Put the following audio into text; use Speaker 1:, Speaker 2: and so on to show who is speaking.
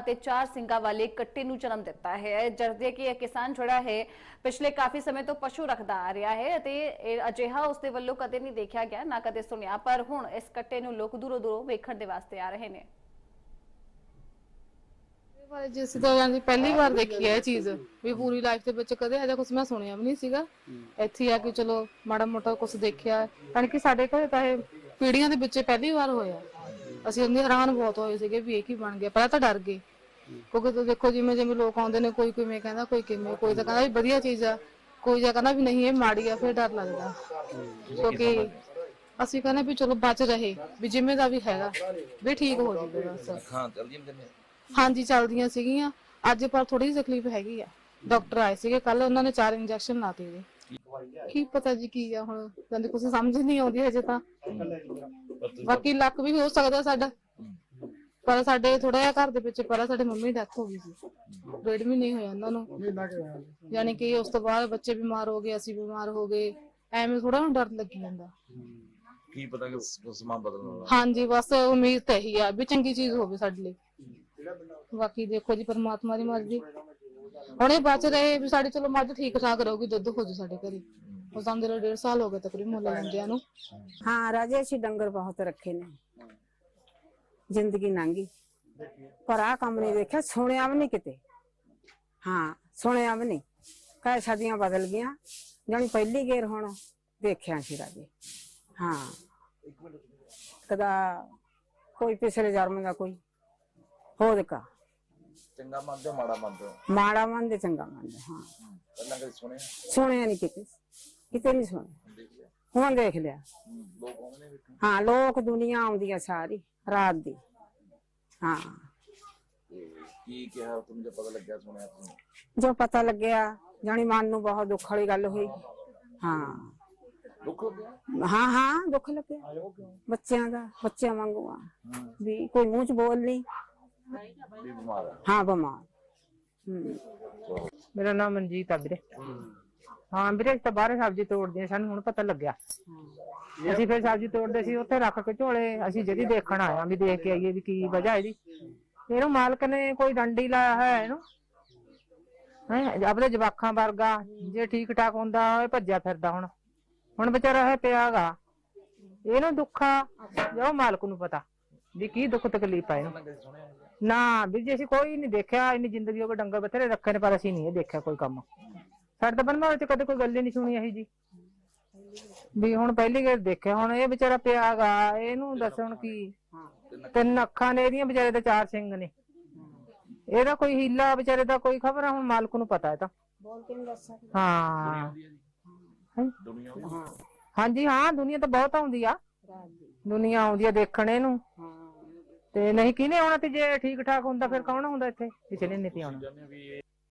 Speaker 1: ਅਤੇ ਚਾਰ ਸਿੰਗਾਂ ਵਾਲੇ ਕੱਟੇ ਨੂੰ ਜਨਮ ਦਿੱਤਾ ਹੈ। ਜਰਦੇ ਕਿ ਇਹ ਕਿਸਾਨ ਜਿਹੜਾ ਹੈ, ਪਿਛਲੇ ਕਾਫੀ ਸਮੇਂ ਤੋਂ ਪਸ਼ੂ ਰੱਖਦਾ ਆ ਰਿਹਾ ਹੈ ਅਤੇ ਅਜਿਹਾ ਉਸ ਦੇ ਵੱਲੋਂ ਕਦੇ ਨਹੀਂ ਦੇਖਿਆ ਗਿਆ, ਨਾ ਕਦੇ ਸੁਣਿਆ, ਪਰ ਹੁਣ ਇਸ ਕੱਟੇ ਨੂੰ ਲੋਕ ਦੂਰੋਂ ਦੂਰੋਂ ਵੇਖਣ ਦੇ ਵਾਸਤੇ ਆ ਰਹੇ ਨੇ।
Speaker 2: ਬਾਰੇ ਜੀ ਅਸੀਂ ਤਾਂ ਪਹਿਲੀ ਵਾਰ ਦੇਖੀ ਹੈ ਇਹ ਚੀਜ਼, ਵੀ ਪੂਰੀ ਲਾਈਫ ਦੇ ਵਿੱਚ ਕਦੇ ਅਜਾ ਕੁਝ ਮੈਂ ਸੁਣਿਆ ਵੀ ਨਹੀਂ ਸੀਗਾ। ਇੱਥੇ ਹੀ ਆ ਕੇ ਚਲੋ ਮਾੜਾ ਮੋਟਾ ਕੁਝ ਦੇਖਿਆ, ਯਾਨੀ ਕਿ ਸਾਡੇ ਘਰੇ ਤਾਂ ਇਹ ਪੀੜ੍ਹੀਆਂ ਦੇ ਵਿੱਚ ਪਹਿਲੀ ਵਾਰ ਹੋਇਆ। ਅਸੀਂ ਉਹਦੇ ਹੈਰਾਨ ਬਹੁਤ ਹੋਏ ਸੀਗੇ ਵੀ ਇਹ ਕੀ ਬਣ ਗਿਆ, ਪਹਿਲਾਂ ਤਾਂ ਡਰ ਗਏ। ਕਿਉਂਕਿ ਤੁਸੀਂ ਦੇਖੋ ਜਿਵੇਂ ਜਿਵੇਂ ਲੋਕ ਆਉਂਦੇ ਨੇ ਕੋਈ ਕਿਵੇਂ ਕਹਿੰਦਾ ਕੋਈ ਕਿਵੇਂ ਕੋਈ ਤਾਂ ਕਹਿੰਦਾ ਵੀ ਵਧੀਆ ਚੀਜ਼ ਆ ਕੋਈ ਜਾਂ ਕਹਿੰਦਾ ਵੀ ਨਹੀਂ ਇਹ ਮਾੜੀ ਆ ਫਿਰ ਡਰ ਲੱਗਦਾ। ਕਿਉਂਕਿ ਅਸੀਂ ਕਹਿੰਦੇ ਵੀ ਚਲੋ ਬਚ ਰਹੇ ਵੀ ਜਿਵੇਂ ਦਾ ਵੀ ਹੈਗਾ ਵੀ ਠੀਕ ਹੋ ਜਾਵੇ ਬਸ।
Speaker 3: ਹਾਂ ਚਲਦੀਆਂ ਤੈਨੂੰ
Speaker 2: ਹਾਂਜੀ ਚੱਲਦੀਆਂ ਸੀਗੀਆਂ। ਅੱਜ ਪਰ ਥੋੜੀ ਜਿਹੀ ਤਕਲੀਫ ਹੈਗੀ ਆ। ਡਾਕਟਰ ਆਏ ਸੀਗੇ ਕੱਲ ਉਹਨਾਂ ਨੇ ਚਾਰ ਇੰਜੈਕਸ਼ਨ ਲਾਤੇ ਇਹਦੇ ਕੀ ਪਤਾ ਜੀ ਕੀ ਆ ਹੁਣ ਕਹਿੰਦੇ ਕੁਝ ਸਮਝ ਨਹੀਂ ਆਉਂਦੀ ਹਜੇ ਤਾਂ। ਬਾਕੀ ਲੱਕ ਵੀ ਹੋ ਸਕਦਾ ਸਾਡਾ। ਪਰ ਸਾਡੇ ਥੋੜਾ ਜਿਹਾ ਘਰ ਦੇ ਵਿੱਚ ਪਹਿਲਾਂ ਸਾਡੇ ਮੰਮੀ ਡੈਥ ਹੋ ਗਈ ਸੀ। ਡੇਢ ਮਹੀਨੇ ਹੋਇਆ ਉਹਨਾਂ ਨੂੰ। ਯਾਨੀ ਕਿ ਉਸ ਤੋਂ ਬਾਅਦ ਬੱਚੇ ਬਿਮਾਰ ਹੋ ਗਏ ਅਸੀਂ ਬਿਮਾਰ ਹੋ ਗਏ। ਐਵੇਂ ਥੋੜਾ ਹੁਣ ਡਰ ਲੱਗੀ ਜਾਂਦਾ।
Speaker 3: ਕੀ ਪਤਾ ਕਿ ਸ- ਸਮਾਂ ਬਦਲਣ ਵਾਲਾ।
Speaker 2: ਹਾਂਜੀ ਬਸ ਉਮੀਦ ਤਾਂ ਇਹੀ ਆ ਵੀ ਚੰਗੀ ਚੀਜ਼ ਹੋਵੇ ਸਾਡੇ ਲਈ। ਬਾਕੀ ਦੇਖੋ ਜੀ ਪਰਮਾਤਮਾ ਦੀ ਮਰਜ਼ੀ। ਹੁਣ ਇਹ ਬਚ ਰਹੇ ਵੀ ਸਾਡੇ ਚਲੋ ਮੱਝ ਠੀਕ ਠਾਕ ਰਹੂਗੀ ਦੁੱਧ ਹੋ ਜੂ ਸਾਡੇ ਘਰੇ। ਉਹ ਸਮਝ ਲਓ ਡੇਢ ਸਾਲ ਹੋ ਗਏ ਤਕਰੀਬਨ ਮੁੱਲ ਲੈਂਦਿਆਂ ਨੂੰ।
Speaker 4: ਹਾਂ ਰਾਜੇ ਅਸੀਂ ਡੰਗਰ ਬਹੁਤ ਰੱਖੇ ਨੇ। ਜ਼ਿੰਦਗੀ ਲੰਘੀ। ਪਰ ਆ ਕੰਮ ਨਹੀਂ ਦੇਖਿਆ ਸੁਣਿਆ ਵੀ ਨਹੀਂ ਕਿਤੇ। ਹਾਂ ਸੁਣਿਆ ਵੀ ਨਹੀਂ। ਕਹੇ ਸਦੀਆਂ ਬਦਲ ਗਈਆਂ। ਜਾਣੀ ਪਹਿਲੀ ਗੇਰ ਹੁਣ ਦੇਖਿਆ ਸੀ ਰਾਜੇ। ਹਾਂ। ਕਦਾ ਕੋਈ ਪਿਛਲੇ ਜਨਮ ਦਾ ਕੋਈ ਹੋਰ ਕਾ।
Speaker 3: ਚੰਗਾ ਮੰਨਦੇ ਮਾੜਾ ਮੰਨਦੇ?
Speaker 4: ਮਾੜਾ ਮੰਨਦੇ ਚੰਗਾ ਮੰਨਦੇ ਹਾਂ।
Speaker 3: ਪਹਿਲਾਂ ਕਦੇ ਸੁਣਿਆ?
Speaker 4: ਸੁਣਿਆ ਨਹੀਂ ਕਿਤੇ। ਕਿਤੇ ਨਹੀਂ ਸੁਣਿਆ। ਹੁਣ ਦੇਖ ਲਿਆ।
Speaker 3: ਹੂੰ, ਲੋਕ
Speaker 4: ਦੁਨੀਆ ਆਉਂਦੀ ਆ ਸਾਰੀ ਰਾਤ ਦੀ। ਹਾਂ।
Speaker 3: ਕੀ ਕਿਹਾ ਤੁਹਾਨੂੰ ਜੇ ਪਤਾ ਲੱਗਿਆ ਸੁਣਿਆ ਤੁਸੀਂ
Speaker 4: ਜੋ ਪਤਾ ਲੱਗਿਆ ਜਾਣੀ ਮਨ ਨੂੰ ਬਹੁਤ ਦੁੱਖ ਵਾਲੀ ਗੱਲ ਹੋਈ। ਹਾਂ।
Speaker 3: ਦੁੱਖ ਹੋ ਗਿਆ
Speaker 4: ਹਾਂ ਹਾਂ ਦੁੱਖ ਲੱਗਿਆ। ਬੱਚਿਆਂ ਦਾ ਬੱਚਿਆਂ ਵਾਂਗੂ ਆ। ਵੀ ਕੋਈ ਮੂੰਹ ਚ ਬੋਲ ਨਹੀਂ
Speaker 3: ਵੀ ਬਿਮਾਰ ਹੈ
Speaker 4: ਬਿਮਾਰ।
Speaker 5: ਮੇਰਾ ਨਾਮ ਮਨਜੀਤ ਆ ਵੀਰੇ। ਹਾਂ ਵੀਰੇ ਅਸੀਂ ਤਾਂ ਬਾਹਰ ਸਬਜ਼ੀ ਤੋੜਦੇ ਸਾਨੂੰ ਹੁਣ ਪਤਾ ਲੱਗਿਆ। ਅਸੀਂ ਫਿਰ ਸਬਜ਼ੀ ਤੋੜਦੇ ਸੀ ਉੱਥੇ ਰੱਖ ਕੇ ਝੋਲੇ ਅਸੀਂ ਜਿਹੜੀ ਦੇਖਣ ਆਇਆ ਵੀ ਦੇਖ ਕੇ ਆਈਏ ਵੀ ਕੀ ਵਜ੍ਹਾ ਇਹਦੀ। ਇਹਨੂੰ ਮਾਲਕ ਨੇ ਕੋਈ ਡੰਡੀ ਲਾਇਆ ਹੈ ਇਹਨੂੰ। ਹੈ ਆਪਣੇ ਜਵਾਖਾਂ ਵਰਗਾ ਜੇ ਠੀਕ ਠਾਕ ਹੁੰਦਾ ਇਹ ਭੱਜਿਆ ਫਿਰਦਾ ਹੁਣ। ਹੁਣ ਵਿਚਾਰਾ ਇਹ ਪਿਆਗਾ ਇਹਨੂੰ ਦੁੱਖਾ ਜੋ ਮਾਲਕ ਨੂੰ ਪਤਾ ਵੀ ਕੀ ਦੁੱਖ ਤਕਲੀਫ ਆ ਇਹਨੂੰ? ਨਾ ਵੀ ਜੇ ਅਸੀਂ ਕੋਈ ਨਹੀਂ ਦੇਖਿਆ ਇੰਨੀ ਜ਼ਿੰਦਗੀ ਉਹ ਡੰਗਰ ਬਥੇਰੇ ਰੱਖੇ ਨੇ ਪਰ ਅਸੀਂ ਨਹੀਂ ਇਹ ਦੇਖਿਆ ਕੋਈ ਕੰਮ। ਸਾਡੇ ਤਾਂ ਬਣਵਾ ਚ ਕਦੇ ਕੋਈ ਗੱਲ ਹੀ ਨਹੀਂ ਸੁਣੀ ਇਹੀ ਜੀ ਵੀ ਹੁਣ ਪਹਿਲੀ ਵਾਰ ਦੇਖਿਆ ਹੁਣ ਇਹ ਵਿਚਾਰਾ ਪਿਆਗਾ ਇਹਨੂੰ ਦੱਸਣ ਕੀ? ਤਿੰਨ ਅੱਖਾਂ ਨੇ ਇਹਦੀਆਂ ਵਿਚਾਰੇ ਦੇ ਚਾਰ ਸਿੰਘ ਨੇ। ਇਹਦਾ ਕੋਈ ਹੀਲਾ ਵਿਚਾਰੇ ਦਾ ਕੋਈ ਖਬਰ ਹੁਣ ਮਾਲਕ ਨੂੰ ਪਤਾ ਹੈ ਤਾਂ।
Speaker 4: ਬੋਲ ਕੇ ਨਹੀਂ ਦੱਸ
Speaker 5: ਹਾਂ।
Speaker 3: ਦੁਨੀਆ
Speaker 5: ਹਾਂਜੀ ਹਾਂ ਦੁਨੀਆ ਤਾਂ ਬਹੁਤ ਆਉਂਦੀ ਆ। ਦੁਨੀਆ ਆਉਂਦੀ ਆ ਦੇਖਣ ਇਹਨੂੰ। ਤੇ ਨਹੀਂ ਕਿਹਨੇ ਆਉਣਾ ਤੇ ਜੇ ਠੀਕ ਠਾਕ ਹੁੰਦਾ ਫਿਰ ਕੌਣ ਆਉਂਦਾ ਇੱਥੇ? ਕਿਸੇ ਨੇ ਨਹੀਂ ਆਉਣਾ।